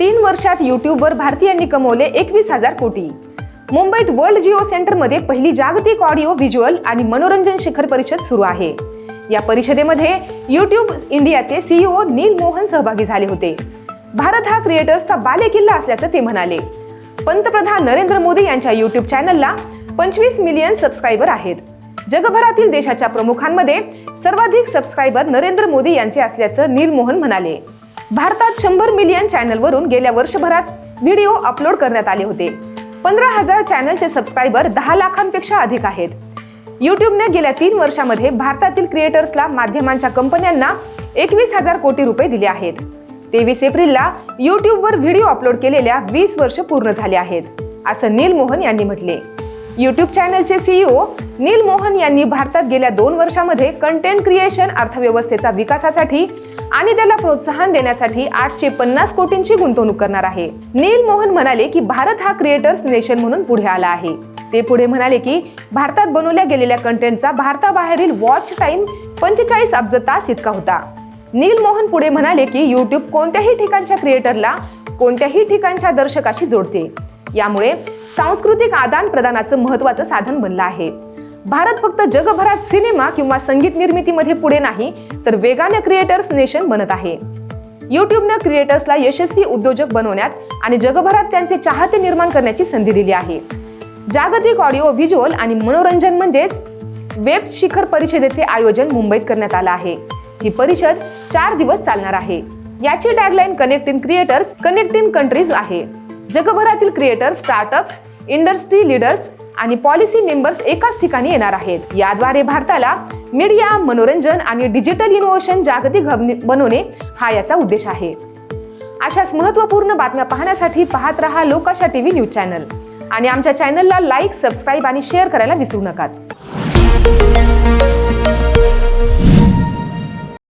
तीन वर्षात युट्यूबवर भारतीयांनी कमवले एकवीस हजार कोटी. मुंबईत वर्ल्ड जिओ सेंटरमध्ये पहिली जागतिक ऑडिओ व्हिज्युअल आणि मनोरंजन शिखर परिषद सुरू आहे. या परिषदेमध्ये युट्यूब इंडियाचे सीईओ नील मोहन सहभागी झाले होते. भारत हा क्रिएटर्सचा बालेकिल्ला असल्याचं ते म्हणाले. पंतप्रधान नरेंद्र मोदी यांच्या युट्यूब चॅनलला पंचवीस मिलियन सबस्क्रायबर आहेत. जगभरातील देशाच्या प्रमुखांमध्ये सर्वाधिक सबस्क्रायबर नरेंद्र मोदी यांचे असल्याचं नील मोहन म्हणाले. भारतात शंभर मिलियन चॅनलवरून गेल्या वर्षभरात व्हिडिओ अपलोड करण्यात आले होते. पंधरा हजार चॅनलचे सबस्क्रायबर दहा लाखांपेक्षा अधिक आहेत. युट्यूबने गेल्या तीन वर्षामध्ये भारतातील क्रिएटर्सला माध्यमांच्या कंपन्यांना एकवीस हजार कोटी रुपये दिले आहेत. तेवीस एप्रिलला युट्यूबवर व्हिडिओ अपलोड केलेल्या वीस वर्ष पूर्ण झाले आहेत असं नील मोहन यांनी म्हटले. यूट्यूब चॅनलचे सीईओ नील मोहन यांनी भारतात गेल्या दोन वर्षामध्ये कंटेंट क्रिएशन अर्थव्यवस्थेचा विकासासाठी आणि त्याला प्रोत्साहन देण्यासाठी आठशे पन्नास कोटींची गुंतवणूक करणार आहे. नील मोहन म्हणाले की भारत हा क्रिएटर्स नेशन म्हणून पुढे आला आहे. ते पुढे म्हणाले की भारतात बनवल्या गेलेल्या कंटेंटचा भारताबाहेरील वॉच टाइम पंचेचाळीस अब्ज तास इतका होता. नील मोहन पुढे म्हणाले की युट्यूब कोणत्याही ठिकाणच्या क्रिएटरला कोणत्याही ठिकाणच्या दर्शकाशी जोडते. यामुळे सांस्कृतिक आदान प्रदानाचं महत्वाचं साधन बनलं आहे. भारत फक्त जगभरात सिनेमा किंवा संगीत निर्मितीमध्ये पुढे नाही तर वेगाने क्रिएटर्स नेशन बनत आहे. युट्यूबनं क्रिएटर्सला यशस्वी उद्योजक बनवण्यात आणि जगभरात त्यांचे चाहते निर्माण करण्याची संधी दिली आहे. जागतिक ऑडिओ व्हिज्युअल आणि मनोरंजन म्हणजेच वेब शिखर परिषदेचे आयोजन मुंबईत करण्यात आलं आहे. ही परिषद चार दिवस चालणार आहे. याची tagline connecting creators connecting countries आहे. जगभरातील क्रिएटर स्टार्टअप्स इंडस्ट्री लीडर्स आणि पॉलिसी मेंबर्स एकाच ठिकाणी येणार आहेत. याद्वारे भारताला मीडिया मनोरंजन आणि डिजिटल इनोव्हेशन जागतिक हब बनवणे हा याचा उद्देश आहे. अशाच महत्त्वपूर्ण बातम्या पाहण्यासाठी पाहत रहा लोकाशा टीव्ही न्यूज चॅनल. आणि आमच्या चॅनलला लाईक सबस्क्राईब आणि शेअर करायला विसरू नका.